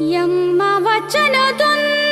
यम्म वचनदुन्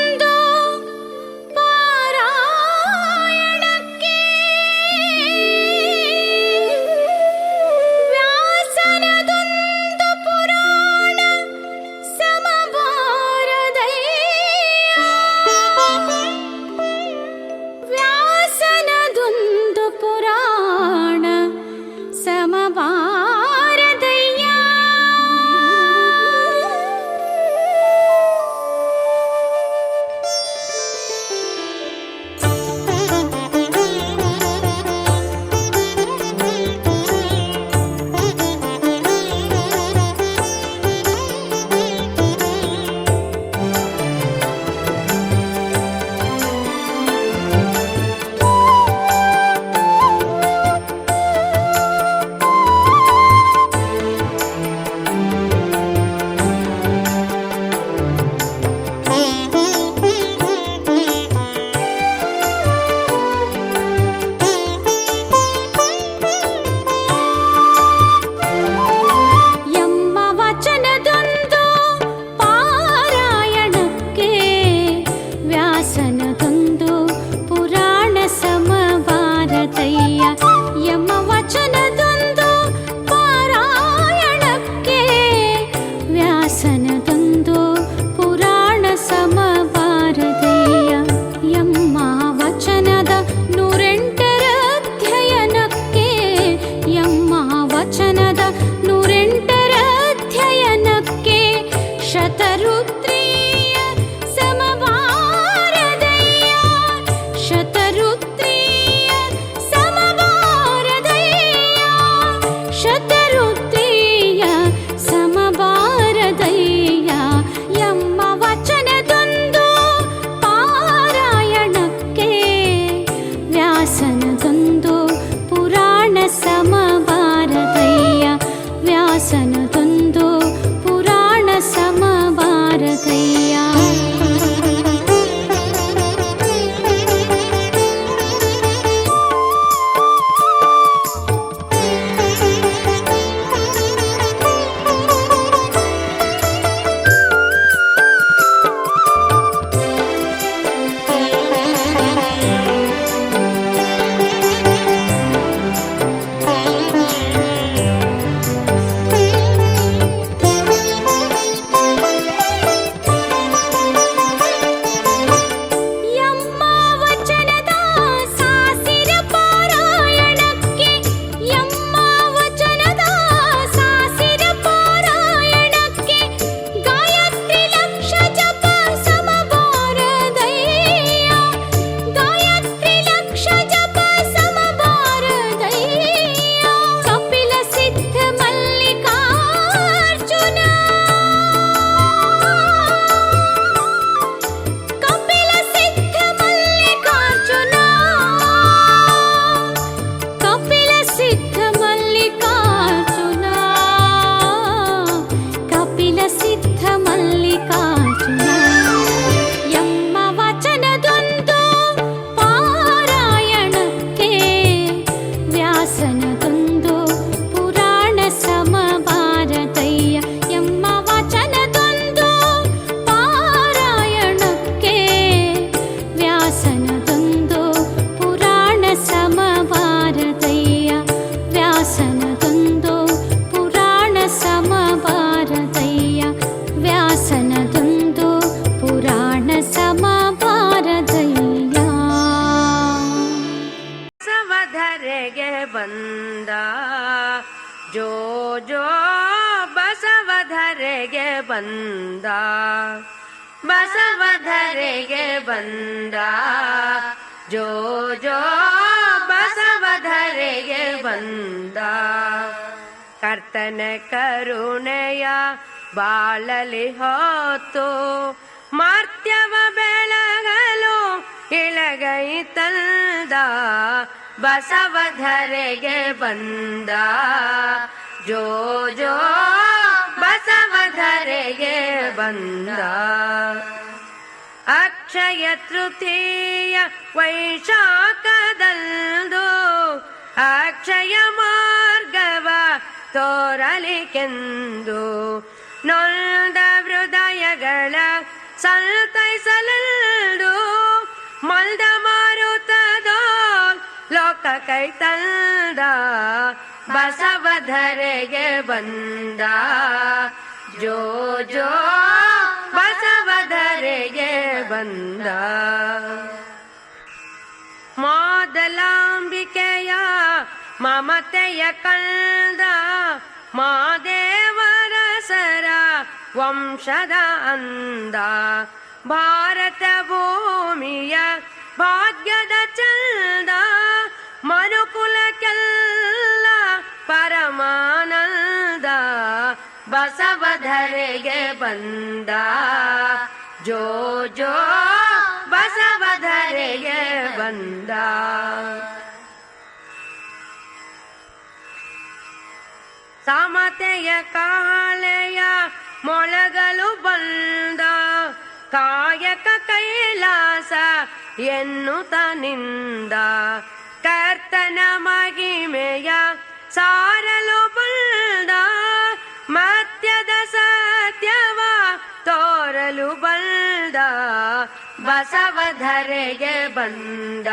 ಧರೆಗೆ ಬಂದ. ಕರ್ತನ ಕರುಣೆಯ ಬಾಳಲಿ ಹೋತು ಮಾರ್ತ್ಯವ ಬೆಳಗಲು ಇಳಗೈ ತಂದ. ಬಸವ ಧರೆಗೆ ಬಂದ. ಜೋ ಜೋ ಬಸವ ಧರೆಗೆ ಬಂದ. ಅಕ್ಷಯ ತೃತೀಯ ವೈಶಾಖದಂದು ಅಕ್ಷಯ ಮಾರ್ಗವ ತೋರಲಿಕೆಂದು. ನೊಂದ ಹೃದಯಗಳ ಸಲ್ತೈಸಲಲ್ದು ಮಲ್ದ ಮಾರುತ್ತದೋ ಲೋಕ ಕೈ ತಂದ ಬಸವಧರೆಗೆ ಬಂದ. ಜೋ ಜೋ ಬಸವಧರೆಗೆ ಬಂದ. ಮಾದಲಾಂಬಿಕೆಯ ಮಮತೆಯ ಕಂದ, ಮಾದೇವರ ಸರ ವಂಶದ ಅಂದ. ಭಾರತ ಭೂಮಿಯ ಭಾಗ್ಯದ ಚಂದ ಮನುಕುಲಕ್ಕೆಲ್ಲ ಪರಮಾನಂದ, ಬಸವಧರೆಗೆ ಬಂದ. ಜೋ ಜೋ ಬಸವಧರೆಗೆ ಬಂದ. ಸಮತೆಯ ಕಾಲೆಯ ಮೊಳಗಲು ಬಂದ. ಕಾಯಕ ಕೈಲಾಸ ಎನ್ನುತ್ತನಿಂದ ಕರ್ತನ ಮಹಿಮೆಯ ಸಾರಲು ಬಂದ. ಮತ್ತ ತೋರಲು ಬಂದ ಬಸವಧರೆಗೆ ಬಂದ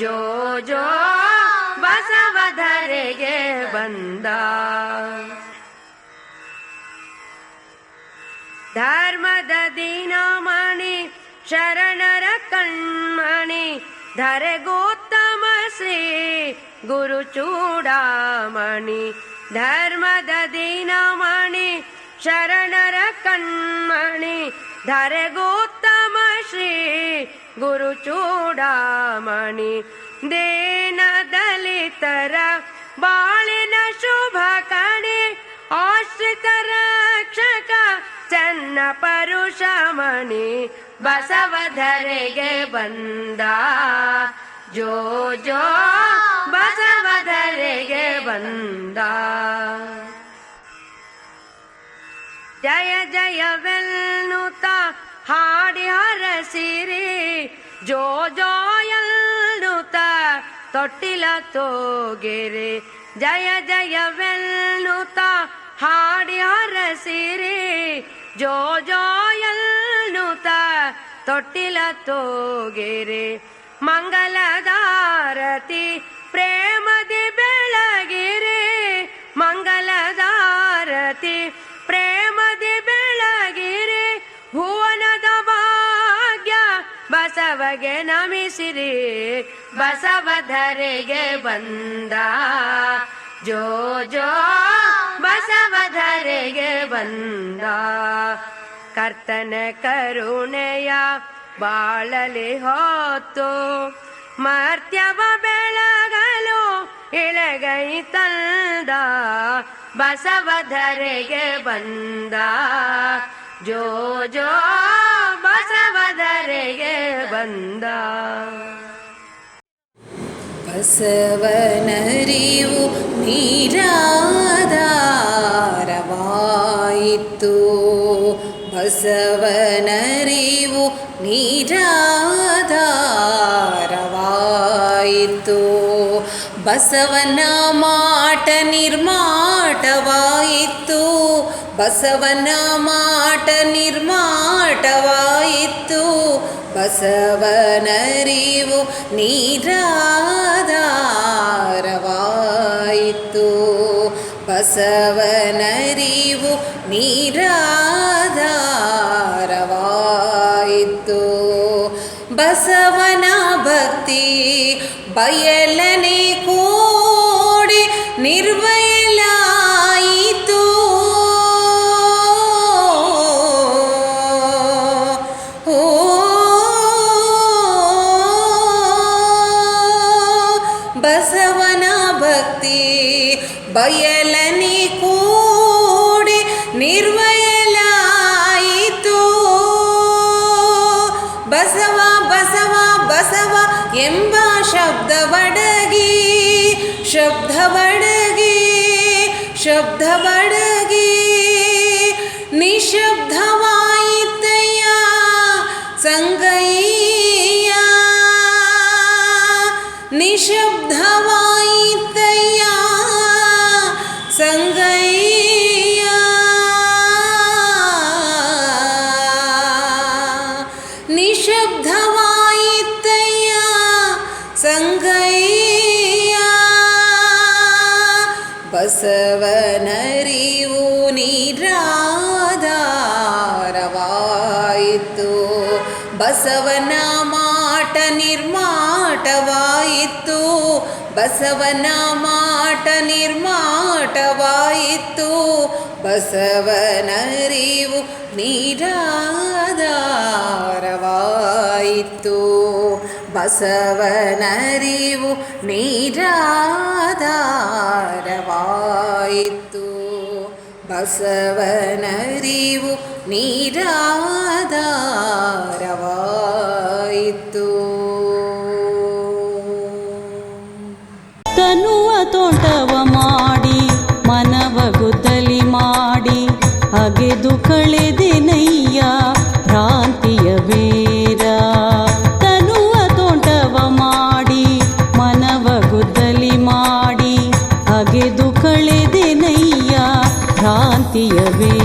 ಜೋ ಜೋ ಬಸವಧರೆಗೆ ಬಂದ ಧರ್ಮದ ದಿನಮಣಿ ಶರಣರ ಕಣ್ಮಣಿ ಧರೆಗೋತ್ತಮ ಶ್ರೀ ಗುರು ಚೂಡಾಮಣಿ ಧರ್ಮದ ದಿನಮಣಿ शरणर कण्मणि धरे गोत्तम श्री गुरुचूडामणि देन दलितर बालिन शुभकणि आश्रित रक्षक चन्न परुषमणि बसव धरे गे जो जो बसवधरे गे वन्द ಜಯ ಜಯವೆನ್ನುತ್ತ ಹಾಡಿ ಹರಸಿರಿ. ಜೋ ಜೋ ಎನ್ನುತ್ತ ತೊಟ್ಟಿಲ ತೋಗೆರೆ. ಜಯ ಜಯವೆನ್ನುತ್ತ ಹಾಡಿ ಹರಸಿರಿ. ಜೋ ಜೋ ಎನ್ನುತ್ತ ತೊಟ್ಟಿಲ ತೋಗೆರೆ. ಮಂಗಲದಾರತಿ ಪ್ರೇಮದಿ ಬೆಳಗಿರಿ. ಬಸವಗೆ ನಮಿಸಿರಿ, ಬಸವಧರೆಗೆ ಬಂದ. ಜೋ ಜೋ, ಬಸವಧರೆಗೆ ಬಂದ. ಕರ್ತನ ಕರುಣೆಯ ಬಾಳಲಿ ಹೊತ್ತು, ಮರ್ತ್ಯವ ಬೆಳಗಲು ಇಳಗೈ ತಂದ. ಬಸವಧರೆಗೆ ಬಂದ. ಜೋ ಜೋ ಬಸವಧರೆಗೆ ಬಂದ. ಬಸವನರಿವು ನೀರಾಧಾರವಾಯಿತು. ಬಸವನರಿವು ನೀರಾಧಾರವಾಯಿತು. ಬಸವನ ಮಾಟ ನಿರ್ಮಾಟವಾಯಿತು. ಬಸವನ ಮಾಟ ನಿರ್ಮಾಟವಾಯಿತು ಬಸವನರಿವು ನೀರಾಧಾರವಾಯಿತು. ಬಸವನರಿವು ನೀರಾಧಾರವಾಯಿತು. ಬಸವನ ಭಕ್ತಿ ಬಯಲನೆ ಬಸವನ ಭಕ್ತಿ. ಬಯಲನಿ ಕೂಡಿ ನಿರ್ವಯಲಾಯಿತು. ಬಸವ ಬಸವ ಬಸವ ಎಂಬ ಶಬ್ದವಡಗಿ ಶಬ್ದವಡಗಿ ಶಬ್ದವಡಗಿ ಬಸವನರಿವು ನಿರಾಧಾರವಾಯಿತು. ಬಸವನ ಮಾಟ ನಿರ್ಮಾಟವಾಯಿತು. ಬಸವನ ಮಾಟ ನಿರ್ಮಾಟವಾಯಿತು. ಬಸವನರಿವು ನಿರಾಧಾರವಾಯಿತು. ಬಸವನರಿವು ನೀರಾಧಾರವಾಯಿತು ಬಸವನರಿವು ನೀರಾಧಾರವಾಯಿತು செய்யவே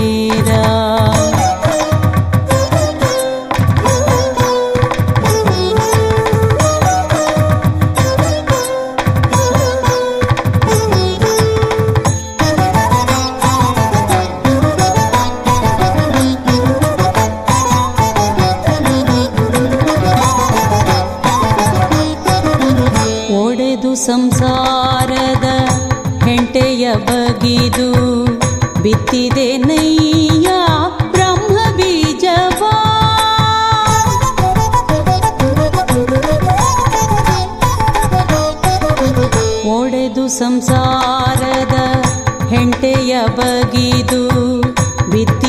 ಒಡೆದು ಸಂಸಾರದ ಹೆಂಟೆಯ ಬಗಿದು ಬಿತ್ತಿ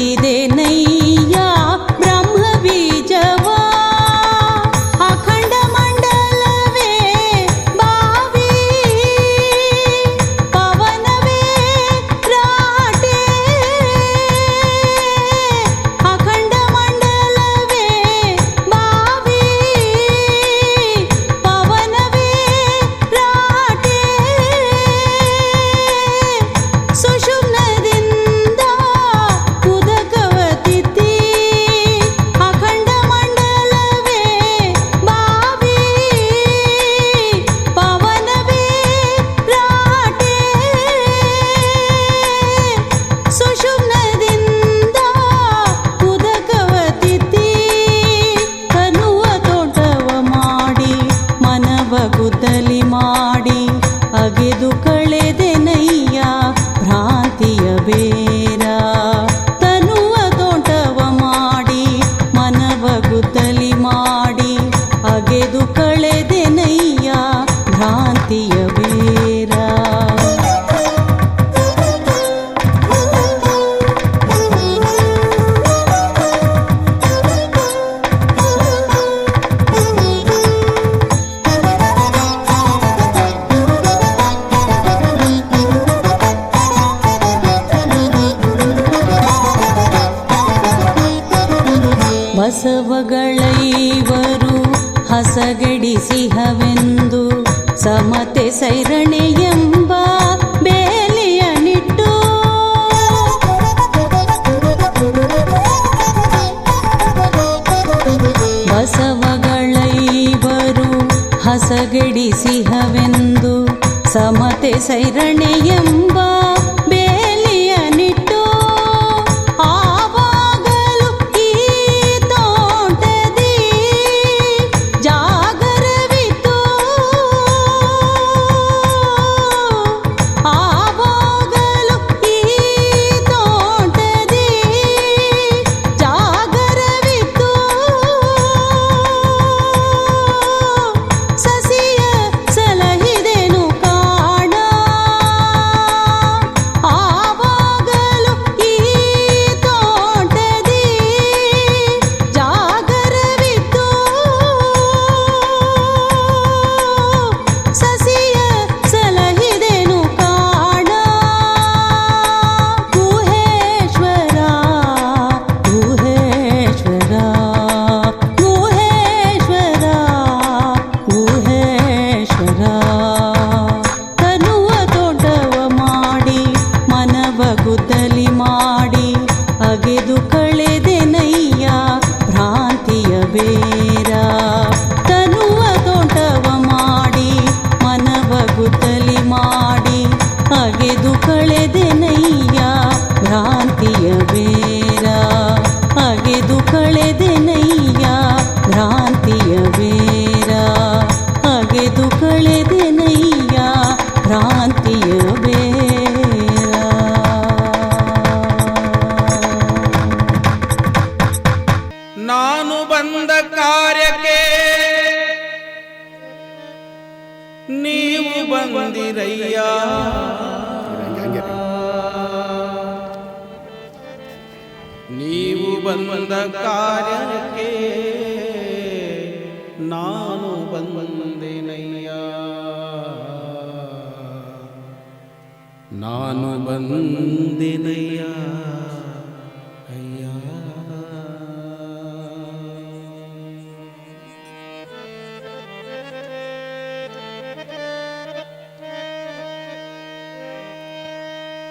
ಗಳಿಸಿಹವೆಂದು ಸಮತೆ ಸೈರಣೆಯೆಂಬ மந்திரையா ನೀವು ಬಂದ ಕಾರ್ಯಕ್ಕೆ ನಾನು ಬಂದೇನಯ್ಯ ನಾನು ಬಂದೇನಯ್ಯ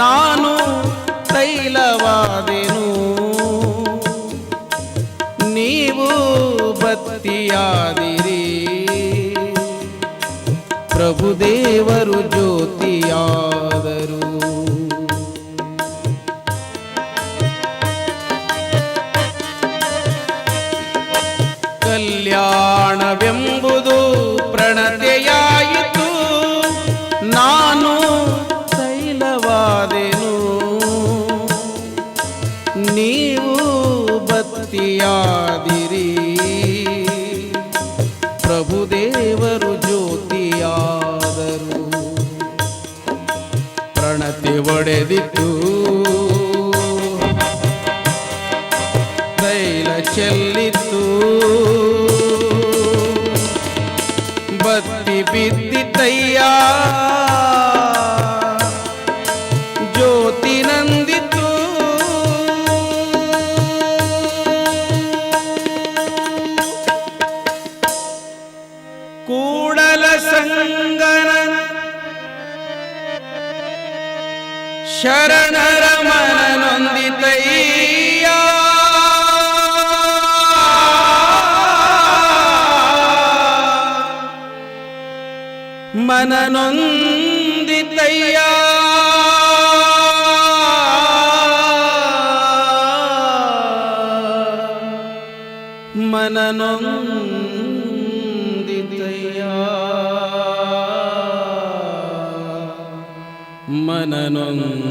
ನಾನು ತೈಲವಾದೆನು. ನೀವು ಬತ್ತಿಯಾದಿರಿ ಪ್ರಭುದೇವರು ಜ್ಯೋತಿಯಾದರು. Victor ಶರಣರ ಮನನೊಂದಿತಯ್ಯ ಮನನೊಂದಿತಯ್ಯ ಮನನೊಂದ آمنوا